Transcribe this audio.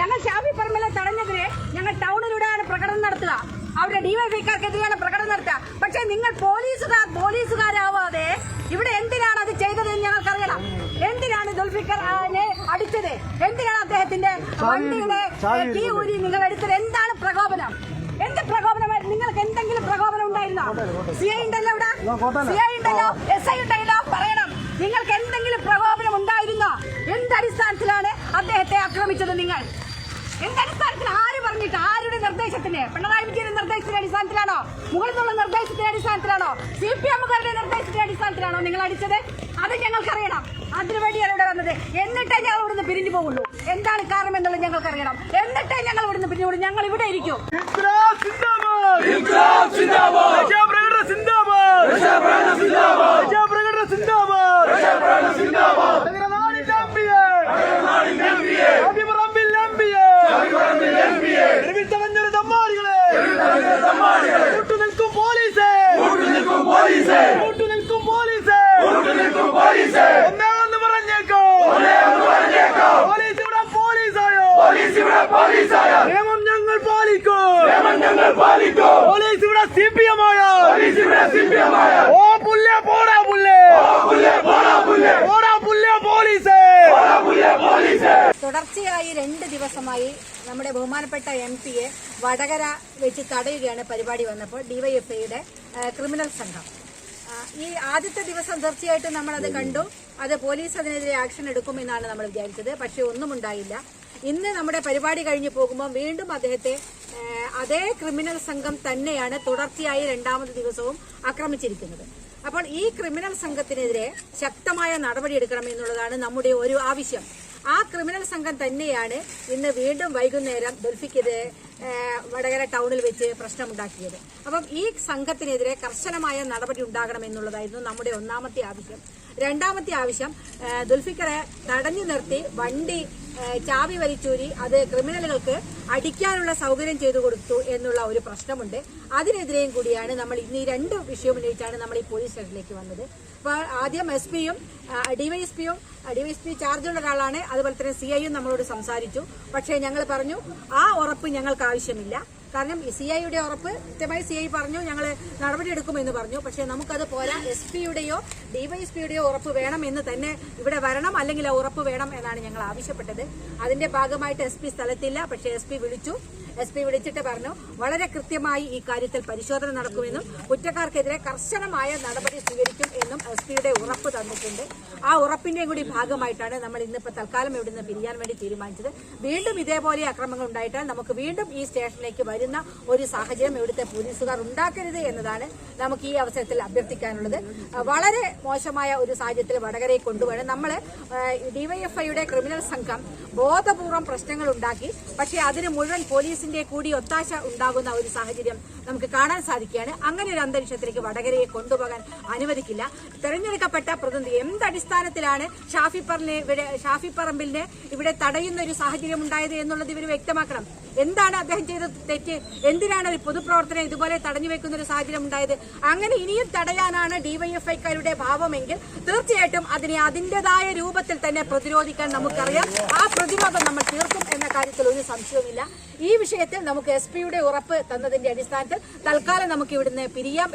ഞങ്ങൾ ഷാഫി പറമ്പിലെ തടഞ്ഞതിന് ഞങ്ങൾ ടൗണിലൂടെയാണ് പ്രകടനം നടത്തുക. അവരുടെ ഡിവൈഫൈക്കാർക്കെതിരെയാണ് പ്രകടനം നടത്തുക. പക്ഷേ നിങ്ങൾ പോലീസുകാർ പോലീസുകാരാവാതെ ഇവിടെ എന്തിനാണ് അത് ചെയ്തതെന്ന് ഞങ്ങൾക്കറിയണം. എന്തിനാണ് ദുൽഫിക്കറിനെ അടിച്ചത്? എന്തിനാണ് അദ്ദേഹത്തിന്റെ വണ്ടിയുടെ കീ ഊരി നിങ്ങൾ എടുത്തത്? എന്താണ് പ്രകോപനം? എന്ത് പ്രകോപനമായിരുന്നു നിങ്ങൾക്ക് എന്തെങ്കിലും പ്രകോപനം ഉണ്ടായിരുന്നോ? സി ഐ ഉണ്ടല്ലോ ഇവിടെ. സി ഐ ഉണ്ടല്ലോ. എസ് ഐ ആക്രമിച്ചത് നിങ്ങൾ. എന്തടിസ്ഥാനത്തിൽ ആര് പറഞ്ഞിട്ട് ആരുടെ നിർദ്ദേശത്തിന്? പിണറായി വിജയന്റെ നിർദ്ദേശത്തിന്റെ അടിസ്ഥാനത്തിലാണോ? മുകളിൽ നിന്നുള്ള നിർദ്ദേശത്തിന്റെ അടിസ്ഥാനത്തിലാണോ? സി പി എമ്മുകാരുടെ നിർദ്ദേശത്തിന്റെ അടിസ്ഥാനത്തിലാണോ നിങ്ങൾ അടിച്ചത്? അത് ഞങ്ങൾക്കറിയണം. അതിനുവേണ്ടിയാണ് ഇവിടെ വന്നത്. എന്നിട്ടേ ഞങ്ങൾ ഇവിടുന്ന് പിരിഞ്ഞു പോകുള്ളൂ എന്താണ് കാരണം എന്നുള്ളത് ഞങ്ങൾക്കറിയണം. എന്നിട്ടേ ഞങ്ങൾ ഇവിടുന്ന് പിരിഞ്ഞു പോകും ഞങ്ങൾ ഇവിടെ ഇരിക്കും. സിന്ദാബാദ് സിന്ദാബാദ് സിന്ദാബാദ് പോലീസേ. ഒന്നാന്ന് പറഞ്ഞേക്കോ. പോലീസ് ഇവിടെ പോലീസായോ? നിയമം ഞങ്ങൾ പാലിക്കോ. പോലീസ് ഇവിടെ സി പി എം ആയോ ഓ പുല്ലേ പോടാ പുല്ലേ. പോടാ പുല്ലേ. പോലീസേ. തുടർച്ചയായി രണ്ട് ദിവസമായി നമ്മുടെ ബഹുമാനപ്പെട്ട എം പിയെ വടകര വെച്ച് തടയുകയാണ് പരിപാടി വന്നപ്പോൾ ഡിവൈഎഫ്ഐയുടെ ക്രിമിനൽ സംഘം. ഈ ആദ്യത്തെ ദിവസം തീർച്ചയായിട്ടും നമ്മൾ അത് കണ്ടു. അത് പോലീസ് അതിനെതിരെ ആക്ഷൻ എടുക്കുമെന്നാണ് നമ്മൾ വിചാരിച്ചത്. പക്ഷെ ഒന്നും ഉണ്ടായില്ല. ഇന്ന് നമ്മുടെ പരിപാടി കഴിഞ്ഞു പോകുമ്പോൾ വീണ്ടും അദ്ദേഹത്തെ അതേ ക്രിമിനൽ സംഘം തന്നെയാണ് തുടർച്ചയായി രണ്ടാമത് ദിവസവും ആക്രമിച്ചിരിക്കുന്നത്. അപ്പോൾ ഈ ക്രിമിനൽ സംഘത്തിനെതിരെ ശക്തമായ നടപടിയെടുക്കണമെന്നുള്ളതാണ് നമ്മുടെ ഒരു ആവശ്യം. ആ ക്രിമിനൽ സംഘം തന്നെയാണ് ഇന്ന് വീണ്ടും വൈകുന്നേരം ദുൽഫിക്കെതിരെ വടകര ടൗണിൽ വെച്ച് പ്രശ്നമുണ്ടാക്കിയത്. അപ്പം ഈ സംഘത്തിനെതിരെ കർശനമായ നടപടി ഉണ്ടാകണമെന്നുള്ളതായിരുന്നു നമ്മുടെ ഒന്നാമത്തെ ആവശ്യം. രണ്ടാമത്തെ ആവശ്യം ദുൽഫിക്കറെ തടഞ്ഞു നിർത്തി വണ്ടി ചാവി വലിച്ചൂരി അത് ക്രിമിനലുകൾക്ക് അടിക്കാനുള്ള സൗകര്യം ചെയ്തു കൊടുത്തു എന്നുള്ള ഒരു പ്രശ്നമുണ്ട്. അതിനെതിരെയും കൂടിയാണ് നമ്മൾ ഇന്ന് ഈ രണ്ട് വിഷയം ഉന്നയിച്ചാണ് നമ്മൾ ഈ പോലീസ് സ്റ്റേഷനിലേക്ക് വന്നത്. അപ്പോൾ ആദ്യം എസ് പിയും ഡിവൈഎസ്പിയും ഡിവൈഎസ്പി ചാർജുള്ള ഒരാളാണ്. അതുപോലെ തന്നെ സി ഐയും നമ്മളോട് സംസാരിച്ചു. പക്ഷേ ഞങ്ങൾ പറഞ്ഞു ആ ഉറപ്പ് ഞങ്ങൾക്ക് ആവശ്യമില്ല. കാരണം സി ഐയുടെ ഉറപ്പ് കൃത്യമായി സി ഐ പറഞ്ഞു ഞങ്ങൾ നടപടിയെടുക്കുമെന്ന് പറഞ്ഞു. പക്ഷേ നമുക്കത് പോരാ. എസ് പിയുടെയോ ഡിവൈഎസ്പിയുടെയോ ഉറപ്പ് വേണം എന്ന് തന്നെ ഇവിടെ വരണം അല്ലെങ്കിൽ ഉറപ്പ് വേണം എന്നാണ് ഞങ്ങൾ ആവശ്യപ്പെട്ടത്. അതിന്റെ ഭാഗമായിട്ട് എസ് സ്ഥലത്തില്ല. പക്ഷേ എസ് വിളിച്ചു. എസ് പി വിളിച്ചിട്ട് പറഞ്ഞു വളരെ കൃത്യമായി ഈ കാര്യത്തിൽ പരിശോധന നടക്കുമെന്നും കുറ്റക്കാർക്കെതിരെ കർശനമായ നടപടി സ്വീകരിക്കും എന്നും എസ് പിയുടെ ഉറപ്പ് തന്നിട്ടുണ്ട്. ആ ഉറപ്പിന്റെയും കൂടി ഭാഗമായിട്ടാണ് നമ്മൾ ഇന്നിപ്പോൾ തൽക്കാലം ഇവിടെ നിന്ന് പിരിയാൻ വേണ്ടി തീരുമാനിച്ചത്. വീണ്ടും ഇതേപോലെ അക്രമങ്ങൾ ഉണ്ടായിട്ടാൽ നമുക്ക് വീണ്ടും ഈ സ്റ്റേഷനിലേക്ക് വരുന്ന ഒരു സാഹചര്യം ഇവിടുത്തെ പോലീസുകാർ ഉണ്ടാക്കരുത് എന്നതാണ് നമുക്ക് ഈ അവസരത്തിൽ അഭ്യർത്ഥിക്കാനുള്ളത്. വളരെ മോശമായ ഒരു സാഹചര്യത്തിൽ വടകരയെ കൊണ്ടുപോകണം നമ്മൾ ഡിവൈഎഫ്ഐയുടെ ക്രിമിനൽ സംഘം ബോധപൂർവം പ്രശ്നങ്ങൾ ഉണ്ടാക്കി പക്ഷേ അതിന് മുഴുവൻ പോലീസിന്റെ കൂടി ഒത്താശ ഉണ്ടാകുന്ന ഒരു സാഹചര്യം നമുക്ക് കാണാൻ സാധിക്കുകയാണ്. അങ്ങനെ ഒരു അന്തരീക്ഷത്തിലേക്ക് വടകരയെ കൊണ്ടുപോകാൻ അനുവദിക്കില്ല. തെരഞ്ഞെടുക്കപ്പെട്ട പ്രതിനിധി എന്ത് അടിസ്ഥാനത്തിലാണ് ഷാഫി പറമ്പിനെ ഇവിടെ ഷാഫി പറമ്പിലിനെ ഇവിടെ തടയുന്ന ഒരു സാഹചര്യം ഉണ്ടായത് എന്നുള്ളത് ഇവർ വ്യക്തമാക്കണം. എന്താണ് അദ്ദേഹം ചെയ്ത തെറ്റ്? എന്തിനാണ് ഒരു പൊതുപ്രവർത്തനം ഇതുപോലെ തടഞ്ഞു വെക്കുന്ന ഒരു സാഹചര്യം ഉണ്ടായത്? അങ്ങനെ ഇനിയും തടയാനാണ് ഡിവൈഎഫ്ഐക്കാരുടെ ഭാവമെങ്കിൽ തീർച്ചയായിട്ടും അതിനെ അതിന്റേതായ രൂപത്തിൽ തന്നെ പ്രതിരോധിക്കാൻ നമുക്കറിയാം. ആ പ്രതിരോധം നമ്മൾ തീർക്കും എന്ന കാര്യത്തിൽ ഒരു സംശയവുമില്ല. ഈ വിഷയത്തിൽ നമുക്ക് എസ് പിയുടെ ഉറപ്പ് തന്നതിന്റെ അടിസ്ഥാനത്തിൽ തൽക്കാലം നമുക്ക് ഇവിടുന്ന് പിരിയാം.